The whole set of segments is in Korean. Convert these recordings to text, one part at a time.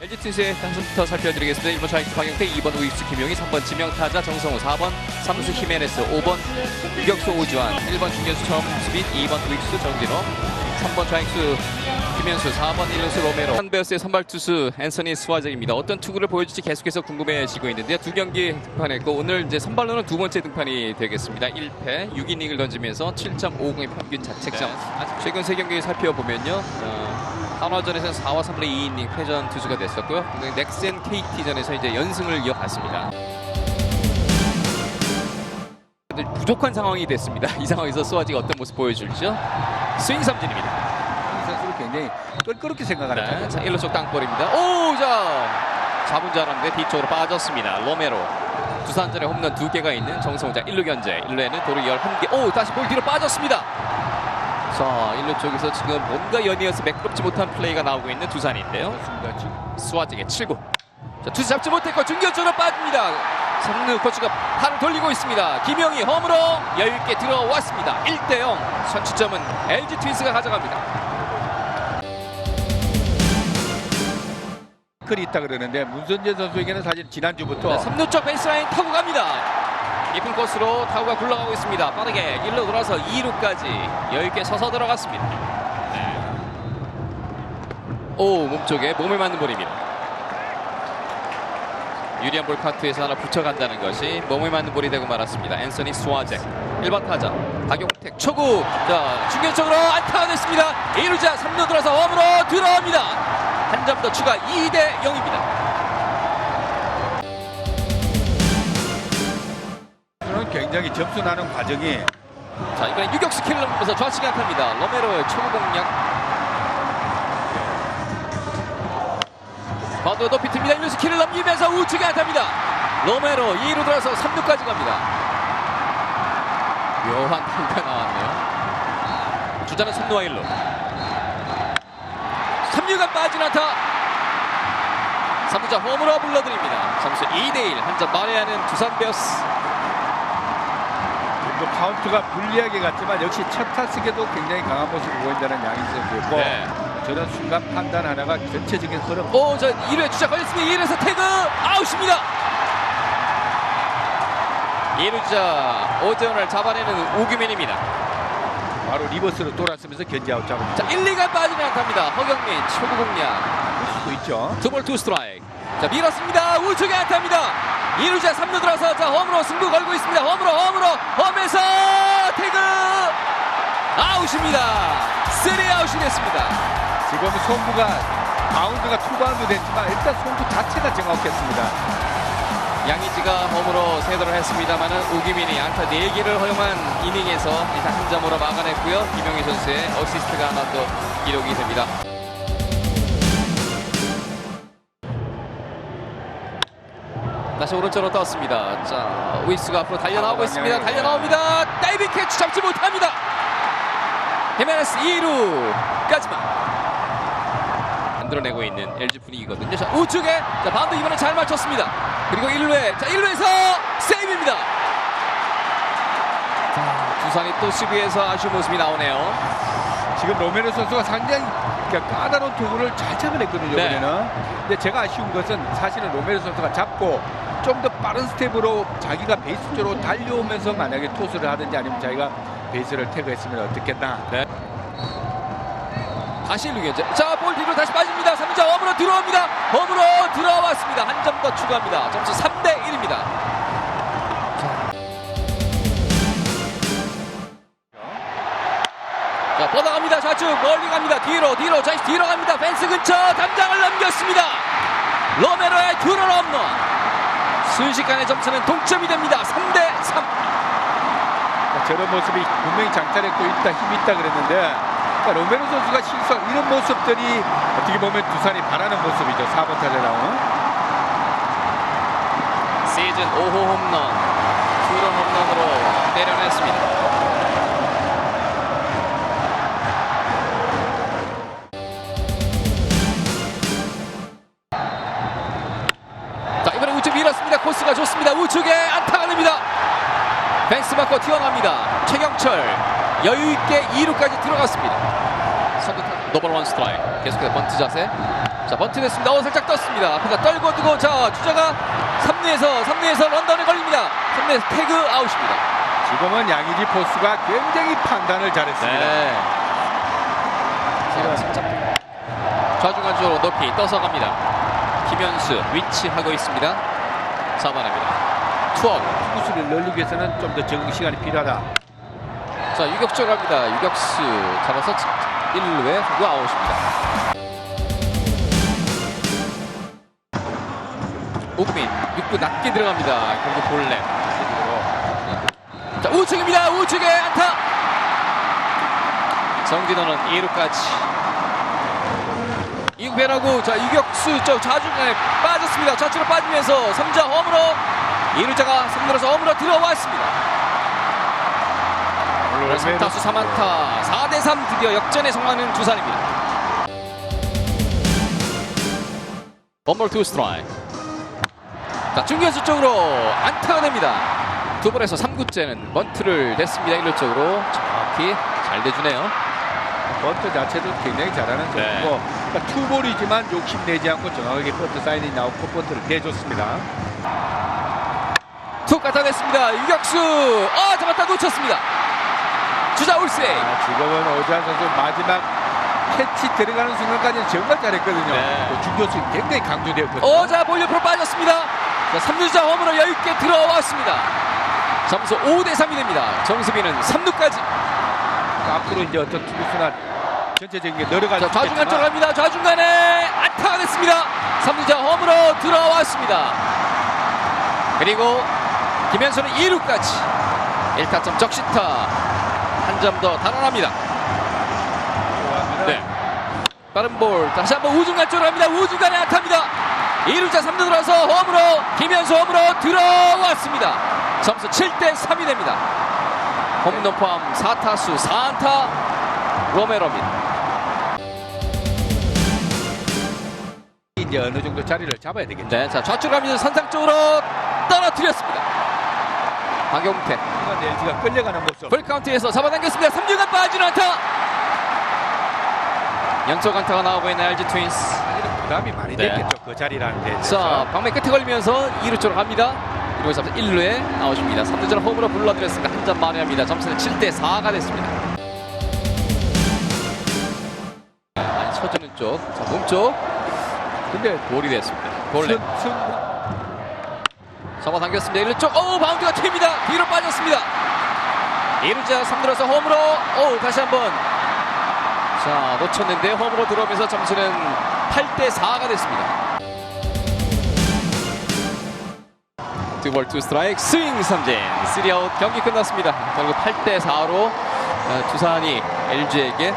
LG 트윈스의 당선부터 살펴드리겠습니다. 1번 좌익수 박영태, 2번 우익수 김용희, 3번 지명타자 정성우, 4번 삼수 히메네스, 5번 유격수 오주환, 1번 중견수 정수빈, 2번 우익수 정진호, 3번 좌익수 김현수, 4번 1루수 로메로. 한베어스의 선발 투수 앤서니 스와잭입니다. 어떤 투구를 보여줄지 계속해서 궁금해지고 있는데요. 두 경기 등판했고 오늘 이제 선발로는 두 번째 등판이 되겠습니다. 1패 6이닝을 던지면서 7.50의 평균 자책점. 최근 세 경기 살펴보면요. 어, 한화전에서는 4와 3분의 2이닝 패전 투수가 됐었고요. 넥센 KT전에서 이제 연승을 이어갔습니다. 부족한 상황이 됐습니다. 이 상황에서 수아지가 어떤 모습 보여줄지요? 스윙 삼진입니다. 이 선수를 굉장히 껄끄럽게 생각하는 네, 네. 자 1루 쪽 땅볼입니다. 오, 자 잡은 줄 알았는데 뒤쪽으로 빠졌습니다. 로메로 두산전에 홈런 두 개가 있는 정성우 자 1루 견제 1루에는 도루 11개 오 다시 볼 뒤로 빠졌습니다. 자 1루 쪽에서 지금 뭔가 연이어서 매끄럽지 못한 플레이가 나오고 있는 두산인데요. 스와직의 7구 자 투수 잡지 못했고 중견쪽으로 빠집니다. 삼루 코치가 팔을 돌리고 있습니다. 김영희 홈으로 여유있게 들어왔습니다. 1대0 선취점은 LG 트윈스가 가져갑니다. 클이 있다 그러는데 문선재 선수에게는 사실 지난주부터 네, 3루 쪽 베이스라인 타고 갑니다. 깊은 코스로 타구가 굴러가고 있습니다. 빠르게 1루 돌아서 2루까지 여유있게 서서 들어갔습니다. 네. 오 몸쪽에 몸에 맞는 볼입니다. 유리한 볼 카트에서 하나 붙여간다는 것이 몸에 맞는 볼이 되고 말았습니다. 앤서니 스와잭 1번 타자 박용택 초구 자 중견쪽으로 안타가 됐습니다. 2루자 3루 들어서 홈으로 들어옵니다. 한 점 더 추가 2대 0입니다. 굉장히 점수 나는 과정이 자 이번엔 유격수 킬을 넘으면서 좌측에 안타입니다. 로메로의 초구 공략. 바운드 높이 틉니다. 1루수 킬을 넘기면서 우측에 안타입니다. 로메로 2루 들어서 3루까지 갑니다. 묘한 타구가 나왔네요. 주자는 3루와 1루. 3루가 빠진 안타. 3루자 홈으로 불러드립니다. 점수 2대1 한점 만회하는 두산 베어스. 또 카운트가 불리하게 갔지만 역시 첫 타석에도 굉장히 강한 모습을 보인다는 양희 선수였고 네. 저런 순간 판단 하나가 전체적인 흐름 오, 저 1회 주자 걸렸습니다. 1회에서 태그 아웃입니다. 2루자 오재원을 잡아내는 오규민입니다. 바로 리버스로 돌았으면서 견제 아웃 잡은 자, 1, 2가 빠지는 안타입니다. 허경민 초구 공략. 수도 있죠. 투볼 투 스트라이크. 자, 밀었습니다. 우측에 안타입니다. 2루자 3루 들어서 자, 홈으로 승부 걸고 있습니다. 홈으로 홈으로 홈에서 태그 아웃입니다. 3아웃이 됐습니다. 지금 송구가 바운드가 투바운드 됐지만 일단 송구 자체가 정확했습니다. 양의지가 홈으로 세도를 했습니다만은 우기민이 안타 4개를 허용한 이닝에서 일단 한 점으로 막아냈고요. 김용희 선수의 어시스트가 하나 더 기록이 됩니다. 다시 오른쪽으로 떴습니다. 자, 우익수가 앞으로 달려나오고 있습니다. 달려나옵니다. 다이빙 캐치 잡지 못합니다. 히메네스 2루까지만 만들어내고 있는 LG 분위기거든요. 자, 우측에 자, 바운드 이번에 잘 맞췄습니다. 그리고 1루에 자, 1루에서 세이브입니다. 자, 두산이 또 수비에서 아쉬운 모습이 나오네요. 지금 로메로 선수가 상당히 그러니까 까다로운 투구를 잘 잡아냈거든요. 네. 이번에는. 근데 제가 아쉬운 것은 사실은 로메로 선수가 잡고 좀 더 빠른 스텝으로 자기가 베이스 쪽으로 달려오면서 만약에 토스를 하든지 아니면 자기가 베이스를 태그했으면 어떻겠나. 네. 다시 1루 견제. 자, 볼 뒤로 다시 빠집니다. 3자 홈으로 들어옵니다. 홈으로 들어왔습니다. 한 점 더 추가합니다. 점수 3대 1입니다. 자, 뻗어갑니다. 좌측 멀리 갑니다. 뒤로 뒤로 다시 뒤로 갑니다. 펜스 근처 담장을 넘겼습니다. 로메로의 투런 홈런. 순식간에 점수는 동점이 됩니다. 3대 3. 저런 모습이 분명히 장타력도 있다, 힘이 있다 그랬는데 그러니까 로메로 선수가 실수한 이런 모습들이 어떻게 보면 두산이 바라는 모습이죠. 4번 타자 나온. 시즌 5호 홈런, 투런 홈런으로 때려냈습니다. 튀어납니다. 최경철 여유 있게 2루까지 들어갔습니다. 선두 타자. 노벌 원 스트라이크. 계속해서 번트 자세. 자, 번트 됐습니다. 어, 살짝 떴습니다. 앞에다 떨고 두고, 자, 주자가 3루에서, 3루에서 런던에 걸립니다. 3루에서 태그 아웃입니다. 지금은 양의지 포수가 굉장히 판단을 잘했습니다. 네. 좌중간 쪽으로 높이 떠서 갑니다. 김현수 위치하고 있습니다. 4번입니다. 투업. 투수를 늘리기 위해서는 좀 더 적응 시간이 필요하다. 자, 유격수로 갑니다. 유격수 잡아서 1루에 후구 아웃입니다. 오구민 6구 낮게 들어갑니다. 결국 볼넷. 자, 우측입니다. 우측에 안타. 정진호는 2루까지. 이구배라고 자 유격수 저 좌중간에 빠졌습니다. 좌측으로 빠지면서 3자 홈으로 2루자가 3루에서 홈으로 들어왔습니다. 3타수 3안타 4대3 드디어 역전에 성공하는 두산입니다. 원볼 투 스트라이크. 자 중견수 쪽으로 안타가 됩니다. 두 번에서 3구째는 번트를 냈습니다. 1루 쪽으로 정확히 잘 대주네요. 번트 자체도 굉장히 잘하는 네. 선수고 그러니까 투볼이지만 욕심내지 않고 정확하게 번트 사인이 나오고 번트를 내줬습니다. 툭 갖다 냈습니다. 유격수 아 잡았다 놓쳤습니다. 주자 올세 아, 지금은 오지환 선수 마지막 캐치 들어가는 순간까지는 정말 잘했거든요. 네. 그 중교수 굉장히 강조되었거든요. 오자 볼륨프로 빠졌습니다. 자 3루자 홈으로 여유있게 들어왔습니다. 점수 5대 3이 됩니다. 정수빈은 3루까지 앞으로 이제 어떤 투구수나 전체적인 게 늘어갈 자, 수 좌중간 쪽으로 갑니다. 좌중간에 안타가 됐습니다. 3루자 홈으로 들어왔습니다. 그리고 김현수는 2루까지 1타점 적시타 한 점 더 달아납니다. 네. 빠른 볼 다시 한번 우중간 쪽으로 갑니다. 우중간에 안타입니다. 2루자 3루 들어서 홈으로 김현수 홈으로 들어왔습니다. 점수 7대 3이 됩니다. 홈런 포함 4타수 4안타 로메로입니다. 이제 어느 정도 자리를 잡아야 되겠죠. 네, 자 좌측 갑니다. 선상 쪽으로 떨어뜨렸습니다. 박용태 LG가 끌려가는 모습. 풀카운트에서 잡아당겼습니다. 3루간 빠지는 안타. 연속 안타가 나오고 있는 LG 트윈스. 부담이 많이 네. 됐겠죠. 그 자리라는 데. 자, 방매 끝에 걸리면서 2루 쪽으로 갑니다. 그리고 1루에 아웃입니다. 3루전 홈으로 불러드렸습니다. 한 점 만회합니다. 점수는 7대 4가 됐습니다. 네, 많이 쳐주는 쪽, 자, 몸쪽 근데 볼이 됐습니다. 볼넷. 선, 선, 잡아당겼습니다. 1루 쪽, 오 바운드가 튑니다. 뒤로 빠졌습니다. 2루자 3루에서 홈으로, 오 다시 한번. 자, 놓쳤는데 홈으로 들어오면서 점수는 8대 4가 됐습니다. 두볼 투 스트라이크 스윙 삼진 3아웃 경기 끝났습니다. 결국 8대 4로 두산이 LG에게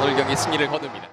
오늘 경기 승리를 거둡니다.